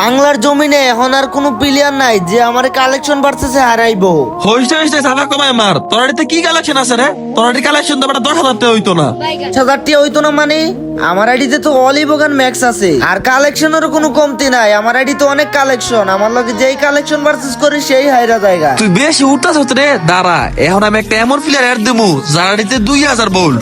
বাংলার জমিনে এখন আর কোনো প্লেয়ার নাই যে আমার কালেকশন ভার্সেসে হারাইবো। হইছে হইছে সাদা কমায় মার। তোর এটাতে কি কালেকশন আছে রে? তোর এটি কালেকশন তো বেটা দশ হাজার টাকা হইতো না। হাজারটি হইতো না মানে? আমার আইডিতে তো অলিভোগান ম্যাক্স আছে। আর কালেকশনেরও কোনো কমতি নাই। আমার আইডিতে অনেক কালেকশন আমার লগে যেই কালেকশন ভার্সেস করি সেই হাইরা জায়গা। তুই বেশি উঠতাছ রে দাঁড়া। এখন আমি একটা এমন প্লেয়ার অ্যাড দেবো যার এটিতে দুই হাজার বল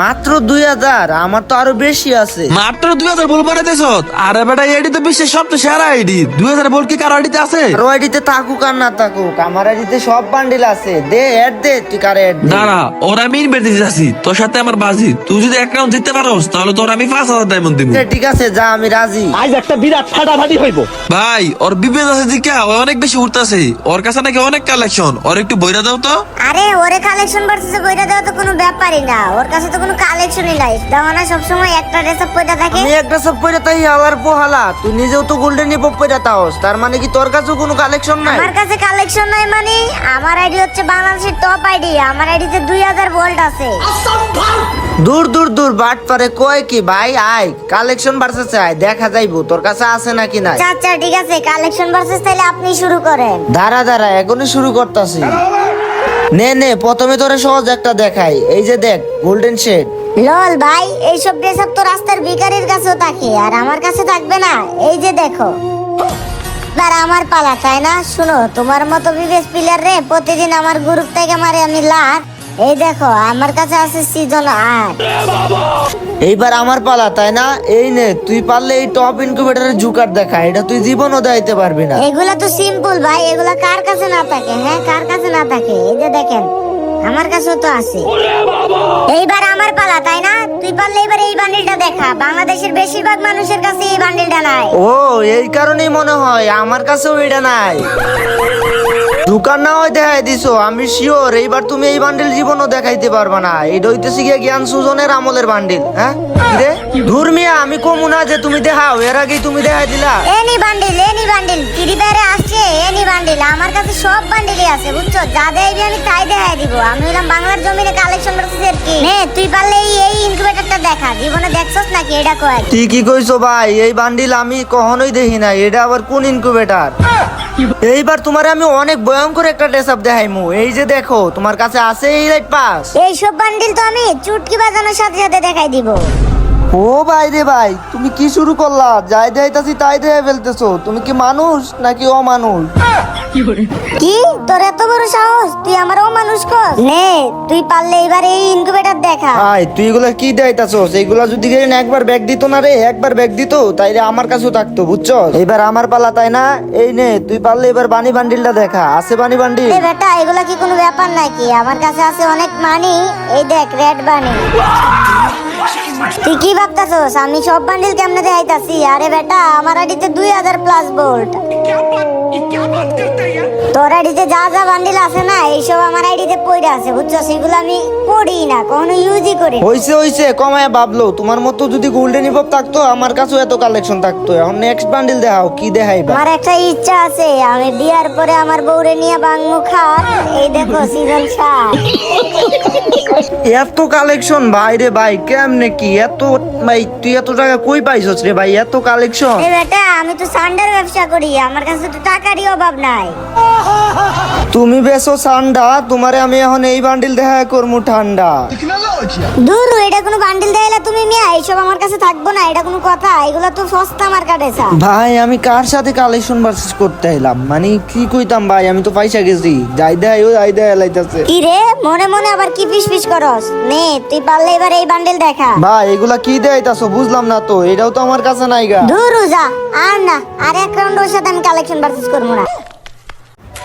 মাত্র দুই হাজার আমার তো আরও বেশি আছে। মাত্র দুই হাজার বল বানাইতেছ? আরে বেটা এডি তো বিশ্বের সবচেয়ে সেরা আইডি। দুই হাজার বল কি কারও আইডিতে আছে? আরও আইডিতে থাকুক আর না থাকুক আমার আইডিতে সব বান্ডিল আছে। দে অ্যাড দে তুই কারে অ্যাড দে দাঁড়া ওরা আমি ইনভাইট দিতে যাচ্ছি তোর সাথে আমার বাজি। তুই যদি এক রাউন্ড জিততে পারোস তাহলে তোর আমি পাঁচ হাজার ডায়মন্ড দিব। ঠিক আছে যা আমি রাজি। আজ একটা বিরাট ফাটাফাটি হইব। ভাই ওর বিবেদ আছে দিকে ও অনেক বেশি উঠতেছে ওর কাছে নাকি অনেক কালেকশন ওর একটু বইরা দাও তো। আরে ওরে কালেকশন ভার্সেস বইটা দেওয়া তো কোনো ব্যাপারই না। ওর কাছে তো কোনো কালেকশনই নাই। দেওয়ানা সবসময় একটা ড্রেস আপ পয়টা থাকে। আমি একটা সব পয়রা তাই আলার পোহালা তুই নিজেও তো গোল্ডেন নিপ পয়রা তাওস তার মানে কি তোর কাছেও কোনো কালেকশন নাই? আমার কাছে কালেকশন নাই মানে আমার আইডি হচ্ছে বাংলাদেশের টপ আইডি আমার আইডিতে দুই হাজার ভোল্ট আছে। দূর দূর দূর বাট পারে কয় কি? ভাই আয় কালেকশন ভার্সেস আয় দেখা যাইবো তোর কাছে আছে নাকি নাই? আচ্ছা আচ্ছা ঠিক আছে কালেকশন ভার্সেস তাহলে আপনি শুরু করেন। দাঁড়া দাঁড়া এখনই শুরু করতাছি। নে নে প্রথমে তোরে সহজ একটা দেখাই এই যে দেখ গোল্ডেন শেড লল ভাই এইসব ড্রেস আপ তো রাস্তার ভিখারির কাছেও থাকে আর আমার কাছে থাকবে না। এই যে দেখো। এবার আমার পালা তাই না? শুনো তোমার মতো বিবেশ প্লেয়ার রে প্রতিদিন আমার গ্রুপ থেকে মারে আমি লাখ এই দেখো আমার কাছে আছে সিজন আট এইবার আমার পালা তাই না? এই নে তুই পারলে এই টপ ইনকিউবেটরের জুকার দেখা এটা তুই জীবনও দেখাইতে পারবি না। এগুলা তো সিম্পল ভাই এগুলা কার কাছে না থাকে হ্যাঁ? কার কাছে না থাকে? এই যে দেখেন আমার কাছেও তো আছে। এইবার আমার পালা তাই না? তুই পারলে এবার এই বান্ডিলটা দেখা। বাংলাদেশের বেশিরভাগ মানুষের কাছে এই বান্ডিলটা নাই। ও এই কারণেই মনে হয় আমার কাছেও এটা নাই। দোকান না হয় দেখাই দিছো আমি শিওর এইবার তুমি এই বান্ডিল জীবনও দেখাইতে পারবা না। এটা হইতেছে গিয়ে জ্ঞান সুজনের আমলের বান্ডিল হ্যাঁ? ধর্মিয়া আমি কমু না যে তুমি দেখাও এর আগেই তুমি দেখাই দিলা। Any bundle any bundle free ফায়ারে bundle আমার কাছে সব বান্ডিলই আছে বুঝছ? যা দেখাইবি আমি তাই দেখাই দিব। আমি হলাম বাংলার জমিনে কালেকশন করতেছি আর কি। নে তুই পারলে এই এই ইনকিউবেটরটা দেখা। জীবনে দেখছস নাকি? এটা কয়? ঠিকই কইছো ভাই? এই বান্ডিল আমি কখনোই দেখি না এটা আবার কোন ইনকিউবেটর এইবার তোমার আমি অনেক ভয়ঙ্কর একটা ড্রেস আপ দেখাইমু। এই যে দেখো তোমার কাছে আছে এই লাইট পাস এই সব বান্ডিল তো আমি চুটকি বাজানোর সাথে সাথে দেখাই দিব। ও ভাই রে ভাই, তুমি কি শুরু করলা? যাই দেখাইতাছি তাই দেয় ফেলতেছো। তুমি কি মানুষ নাকি অমানুষ? কি? তোর এত বড় সাহস? আমার ও মানুষ কর নে তুই পারলে এবার এই ইনকিউবেটর দেখা। ভাই তুই এগুলা কি দেখাইতাছস এইগুলা যদি গেলেন একবার ব্যাগ দিত না রে একবার ব্যাগ দিত তাইলে আমার কাছেও থাকতো বুঝছ এবার আমার পালা তাই না? এই নে তুই পারলে এবার বানি বান্ডিলটা দেখা। আছে বানি বান্ডিল? এ বেটা এগুলা কি কোনো ব্যাপার নাকি? আমার কাছে আছে অনেক মানি। এই দেখ রেড বানি তুই কি ভাবতাছস? আমি সব বান্ডিল কেমনে দেখাইতাছি? আরে বেটা আমার আইডিতে দুই হাজার প্লাস ভোল্ট তোর আইডিতে যা যা বান্ডিল আছে না এইসব আমার আইডিতে পড়ে আছে বুঝছ? সেগুলো আমি পড়ি না কখনো ইউজই করি। হইছে হইছে কমায় ভাবলো তোমার মতো যদি গোল্ডেন হিপ থাকতো আমার কাছেও এত কালেকশন থাকতো। এখন নেক্সট বান্ডিল দেখাও কি দেখাইবা? আমার একটা ইচ্ছা আছে আমি বিয়ার পরে আমার বউরে নিয়ে বাংমু খাট এই দেখো সিজন সাত। এত কালেকশন ভাই রে ভাই কেমনে কি? এত ভাই তুই এত টাকা কই পাইছস রে ভাই? এত কালেকশন এ বেটা আমি তো সান্ডার ব্যবসা করি আমার কাছে তো টাকারই অভাব নাই। তুমি বেসো ঠান্ডা তোমারে আমি এখন এই বান্ডিল দেখা করমু ঠান্ডা। দূর এটা কোনো বান্ডিল দেয়লা তুমি মিয়া? এইসব আমার কাছে থাকব না এটা কোনো কথা। এগুলো তো সস্তা আমার কাটেছা ভাই আমি কার সাথে কালেকশন ভার্সেস করতে এলাম? মানে কি কইতাম ভাই? আমি তো পয়সা গেছি। যাই দেয় ও যাই দেয় লাইতাছে। কি রে? মনে মনে আবার কি ফিস ফিস করস? নে তুই পারলে এবার এই বান্ডিল দেখা। ভাই এগুলা কি দেয়তাছো বুঝলাম না তো। এটাও তো আমার কাছে নাই গা। দূর যা। আর না আর এক রাউন্ড ওর সাথে আমি কালেকশন পারচেজ করব না।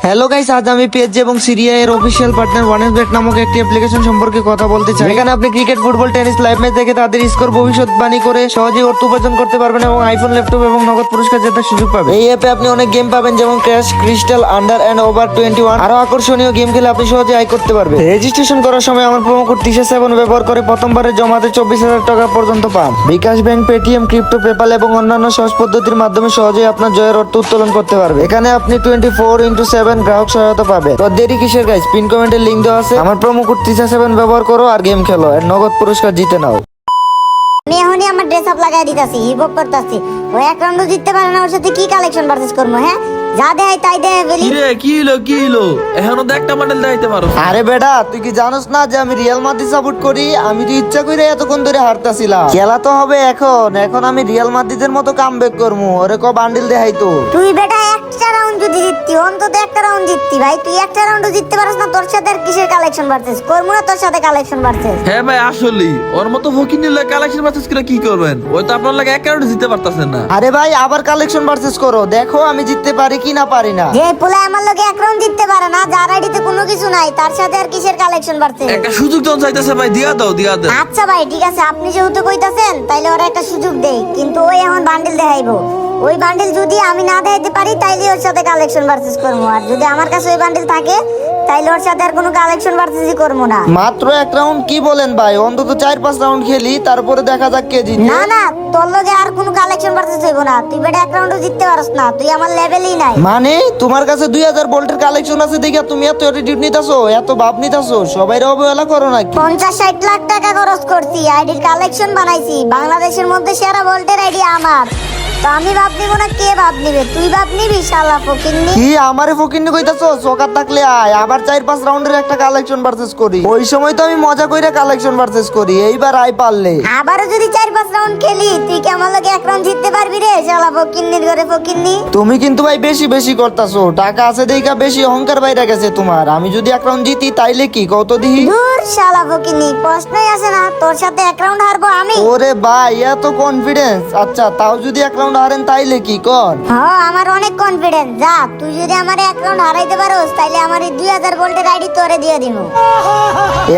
হ্যালো গাইস আজ আমি পেজ এবং সিরিয়া এর অফিসিয়াল পার্টনার ওয়ান বেট নামক একটি অ্যাপ্লিকেশন সম্পর্কে কথা বলতে চাই। এখানে আপনি cricket football tennis live match দেখে তাদের স্কোর ভবিষ্যৎবাণী করে সহজেই অর্থ উপার্জন করতে পারবেন এবং আইফোন ল্যাপটপ এবং নগদ পুরস্কার জেতার সুযোগ পাবেন। এই অ্যাপে আপনি অনেক গেম পাবেন যেমন crash crystal under and over twenty one আরও আকর্ষণীয় গেম খেলে আপনি সহজে আয় করতে পারবেন। রেজিস্ট্রেশন করার সময় আমার প্রোমো কোড তিশা সেভেন ব্যবহার করে প্রথমবারে জমাতে চব্বিশ হাজার টাকা পর্যন্ত পান। BKash bank Paytm crypto PayPal এবং অন্যান্য সহজ পদ্ধতির মাধ্যমে সহজেই আপনার জয়ের অর্থ উত্তোলন করতে পারবে। এখানে আপনি টোয়েন্টি ফোর ইন্টু সেভেন গ্রাহক সহায়তা পাবে। তো দেরি কিসের গাইজ পিন কমেন্টের লিঙ্ক দেওয়া আছে। আমার প্রোমো কোড তিশা সেভেন ব্যবহার করো আর গেম খেলো। আর নগদ পুরস্কার জিতে নাও। আমি এখনই আমার ড্রেস আপ লাগাই দিতাছি হিপ হপ করতাছি। ও এক রাউন্ডও জিততে পারে না, ওর সাথে কি কালেকশন পারচেজ করব হ্যাঁ? যা দেয় তাই দেয় কিরে কি হলো কি হলো এখনও তো একটা বান্ডেল দেখাইতে পারো। আরে বেটা তুই কি জানোস না যে আমি রিয়াল মাদ্রিদ সাপোর্ট করি? আমি তো ইচ্ছা করে এতক্ষণ ধরে হারতাছিলাম। খেলা তো হবে এখন। এখন আমি রিয়াল মাদ্রিদের মতো কাম ব্যাক করব ওরে ক বান্ডিল দেখাই তো। তুই বেটা একটা রাউন্ড যদি জিততি অন্তত একটা রাউন্ড জিততি ভাই। তুই একটা রাউন্ডও জিততে পারছ না তোর সাথে আর কিসের কালেকশন পারচেজ করব না তোর সাথে কালেকশন পারচেজ হ্যাঁ ভাই আসলেই ওর মতো ফকির নিলে কালেকশন পারচেস করে কি করবেন? ওই তো আপনার লাগে এক কারণে জিততে পারতাছেন না। আরে ভাই আবার কালেকশন পারচেস করো। দেখো আমি জিততে পারি কি না পারি না। যে পোলা আমার লোকে এক রাউন্ড জিততে পারে না যার আইডিতে কোনো কিছু নাই তার সাথে আর কিসের কালেকশন পারচেজ একটা সুযোগ তো চাইতেছে ভাই দিয়া দাও দিয়া দাও আচ্ছা ভাই ঠিক আছে আপনি যেহেতু কইতাছেন তাইলে ওরা একটা সুযোগ দেই। কিন্তু ওই এখন বান্ডিল দেখাইবো। ওই বান্ডিল যদি আমি না দেখাইতে পারি তাইলে ওর সাথে কালেকশন পারচেজ করব। আর যদি আমার কাছে ওই বান্ডিল থাকে তাইলে ওর সাথে আর কোনো কালেকশন পারচেজই করব না। মাত্র এক রাউন্ড কি বলেন ভাই? অন্তত চার পাঁচ রাউন্ড খেলি তারপরে দেখা যাক কে জিতে। না না তোর লগে আর কোনো কালেকশন পারচেজ হইব না। তুই বেটা এক রাউন্ডও জিততে পারস না। তুই আমার লেভেলই নাই। মানে তোমার কাছে দুই হাজার ভোল্টের কালেকশন আছে দেখে তুমি এত অ্যাটিটিউড নিতেছো এত ভাব নিতেছো সবাই অবহেলা করো নাকি? পঞ্চাশ ষাট লাখ টাকা খরচ করছি। আইডির কালেকশন বানাইছি। বাংলাদেশের মধ্যে সেরা ভোল্টের আইডি আমার। তো আমি ভাব নিব না কে ভাব নিবে? তুই ভাব নিবি শালা ফকিন্নি? কি আমারে ফকিন্নি কইতাছো সকার থাকলে আয়। আবার চার পাঁচ রাউন্ডের একটা কালেকশন পারচেস করি। ওই সময় তো আমি মজা কইরা কালেকশন পারচেস করি। এইবার আই পারলে। আবারও যদি চার পাঁচ রাউন্ড খেলি তুই কি আমার লগে এক রাউন্ড জিততে পারবি রে শালা ফকিন্নির ঘরে ফকিন্নি? তুমি কিন্তু ভাই বেশি বেশি করতাছো। টাকা আছে দেখা বেশি অহংকার বাইরে গেছে তোমার। আমি যদি এক রাউন্ড জিতি তাইলে কি? কত দিহি। দূর শালা ফকিন্নি প্রশ্নই আসে না। তোর সাথে এক রাউন্ড হারবো আমি। ওরে ভাই এত কনফিডেন্স আচ্ছা তাও যদি এক রাউন্ড হারেন তাইলে কি কর হ্যাঁ আমার অনেক কনফিডেন্স যা তুই যদি আমার এক রাউন্ড হারাইতে পারোস তাইলে আমার এই দুই হাজার ভোল্টের আইডি তোরে দিয়ে দিব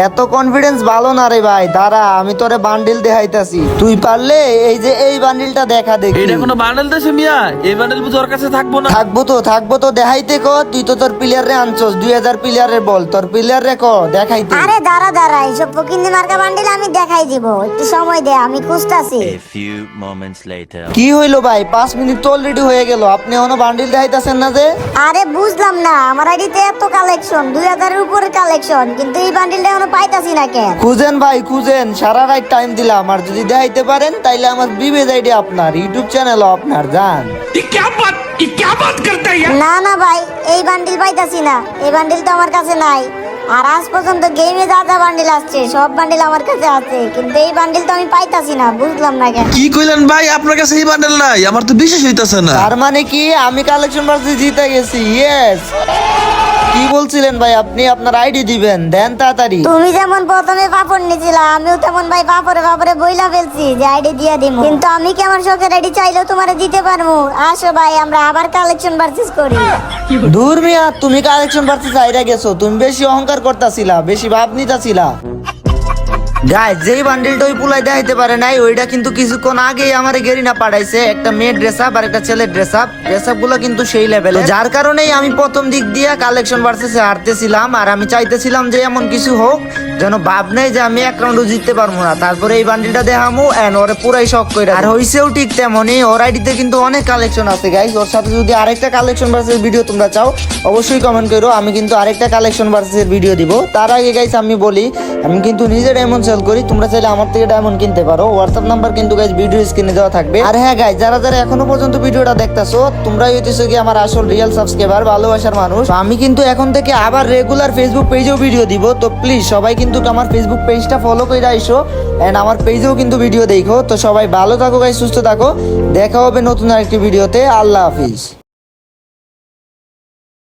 এত কনফিডেন্স ভালো না রে ভাই দাঁড়া আমি তোরে বান্ডিল দেখাইতাছি। তুই পারলে এই যে এই বান্ডিলটা দেখা দেখি। এটা কোনো বান্ডেল দেশে মিয়া? এই বান্ডেল ওর কাছে থাকব না। থাকব তো থাকব তো দেখাইতে কো তুই তো তোর প্লেয়ার রে আনছস দুই হাজার প্লেয়ারের বল তোর প্লেয়ার রে ক দেখাইতে। আরে দাঁড়া দাঁড়া এইসব ফকিন্নি মার্কা বান্ডিল আমি দেখাই দিব একটু সময় দে আমি খুঁজতাছি। A few moments later. কি হইল ভাই পাঁচ মিনিট তো অলরেডি হয়ে গেল। আপনি এখনও বান্ডিল দেখাইতেছেন না যে? আরে বুঝলাম না আমার আইডিতে এত কালেকশন দুই হাজারের উপরে কালেকশন কিন্তু এই বান্ডিলটা এখনও পাইতাছি না কেন? খুঁজেন ভাই খুঁজেন। সারা রাত টাইম দিলাম। আর যদি দেখাইতে পারেন তাইলে আমার বিবেজ আইডি আপনার ইউটিউব চ্যানেলও আপনার জান। না না ভাই এই বান্ডিল পাইতাছি না। এই বান্ডিল তো আমার কাছে নাই। আর আজ পর্যন্ত গেমে যা যা বান্ডিল আসছে সব বান্ডিল আমার কাছে আছে। কিন্তু এই বান্ডিল তো আমি পাইতাছি না বুঝলাম না কেন। কি কইলেন ভাই? আপনার কাছে এই বান্ডেল নাই। আমার তো বিশ্বাস হইতাছে না। তার মানে কি? আমি কালেকশন ভার্সেস জিতে গেছি ইয়েস কি বলছিলেন ভাই আপনি? আপনার আইডি দিবেন দেন তাড়াতাড়ি। তুমি যেমন প্রথমে পাপড় নিয়েছিলা আমিও তেমন ভাই পাপড়ে পাপড়ে বইলা ফেলছি যে আইডি দিয়ে দিব কিন্তু আমি কি আমার শখের আইডি চাইলেও তোমার দিতে পারব আসো ভাই আমরা আবার কালেকশন পারচেজ করি। দূর মিয়া, তুমি কালেকশন ভার্সেস চাইরা গেছো। তুমি বেশি অহংকার করতাছিলা, বেশি ভাব নিতাছিলা। গাইজ যেই বান্ডিলটা ওই পুলাই দেখাইতে পারে নাই, ওইটা কিন্তু কিছুক্ষণ আগেই আমার গেরিনা পাঠাইছে। একটা মেয়ে ড্রেস আপ আর একটা ছেলের ড্রেস আপ ড্রেস আপগুলো কিন্তু সেই লেভেলে যার কারণেই আমি প্রথম দিক দিয়ে কালেকশন ভার্সেসে হারতেছিলাম আর আমি চাইতেছিলাম যে এমন কিছু হোক যেন ভাব নেই যে আমি এক রাউন্ডও জিততে পারব না। তারপরে এই বান্ডিলটা দেখামু এন্ড ওরে পুরাই শখ করে আর হইছেও ঠিক তেমনই, ওর আইডিতে কিন্তু অনেক কালেকশন আছে গাইস ওর সাথে যদি আরেকটা কালেকশন ভার্সেস ভিডিও তোমরা চাও, অবশ্যই কমেন্ট করো। আমি কিন্তু আরেকটা কালেকশন ভার্সেস ভিডিও দিব। তার আগে গাইস আমি বলি, আমি কিন্তু নিজে ডায়মন্ড সেল করি। তোমরা চাইলে আমার থেকে ডায়মন্ড কিনতে পারো। হোয়াটসঅ্যাপ নাম্বার কিন্তু গাইস ভিডিও স্ক্রিনে দেওয়া থাকবে। আর হ্যাঁ গাইস যারা যারা এখনও পর্যন্ত ভিডিওটা দেখতাছো, তোমরাই হইতেছো কি আমার আসল রিয়েল সাবস্ক্রাইবার ভালোবাসার মানুষ। আমি কিন্তু এখন থেকে আবার রেগুলার ফেসবুক পেজেও ভিডিও দিব। তো প্লিজ সবাই কিন্তু আমার ফেসবুক পেজটা ফলো করে আইসো। অ্যান্ড আমার পেজেও কিন্তু ভিডিও দেখো। তো সবাই ভালো থাকো গাই সুস্থ থাকো। দেখা হবে নতুন আরেকটি ভিডিওতে আল্লাহ হাফিজ।